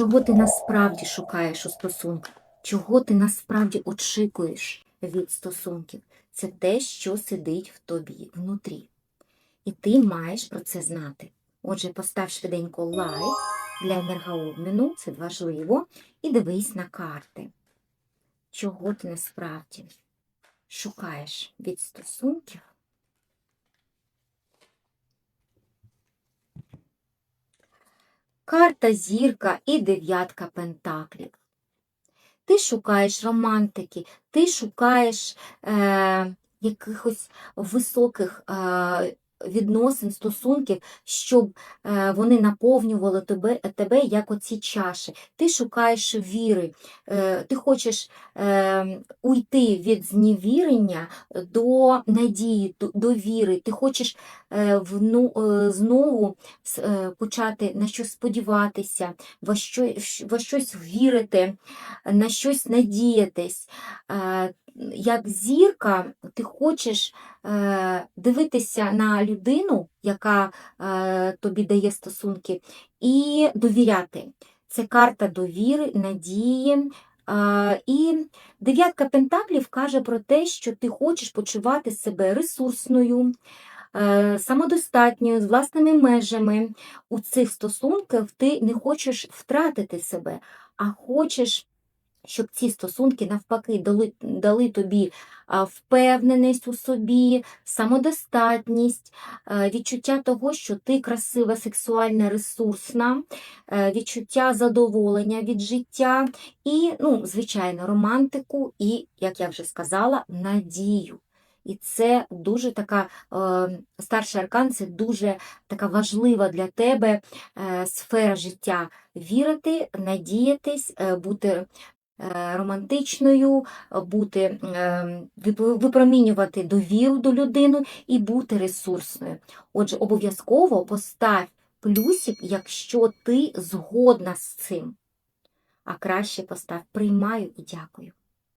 чого ти насправді шукаєш у стосунках, чого ти насправді очікуєш від стосунків. Це те, що сидить в тобі внутрі. І ти маєш про це знати. Отже, постав швиденько лайк для енергообміну, це важливо, і дивись на карти. Чого ти насправді шукаєш від стосунків? Карта зірка і дев'ятка пентаклів. Ти шукаєш романтики, ти шукаєш е, якихось високих е, відносин, стосунків, щоб е, вони наповнювали тебе, тебе як оці чаші. Ти шукаєш віри, е, ти хочеш е, уйти від зневірення до надії, до, віри. Ти хочеш знову почати на щось сподіватися, во щось вірити, на щось надіятись. Як зірка, ти хочеш е, дивитися на людину, яка е, тобі дає стосунки, і довіряти. Це карта довіри, надії. Е, і дев'ятка пентаклів каже про те, що ти хочеш почувати себе ресурсною, е, самодостатньою, з власними межами. У цих стосунках ти не хочеш втратити себе, а хочеш щоб ці стосунки навпаки дали, дали тобі впевненість у собі, самодостатність, е, відчуття того, що ти красива, сексуальна, ресурсна, е, відчуття задоволення від життя і, ну, звичайно, романтику і, як я вже сказала, надію. І це дуже така е, старший аркан, це дуже така важлива для тебе сфера життя. Вірити, надіятись, бути романтичною, бути, е, випромінювати довіру до людини і бути ресурсною. Отже, обов'язково постав плюсик, якщо ти згодна з цим. А краще постав приймаю і дякую.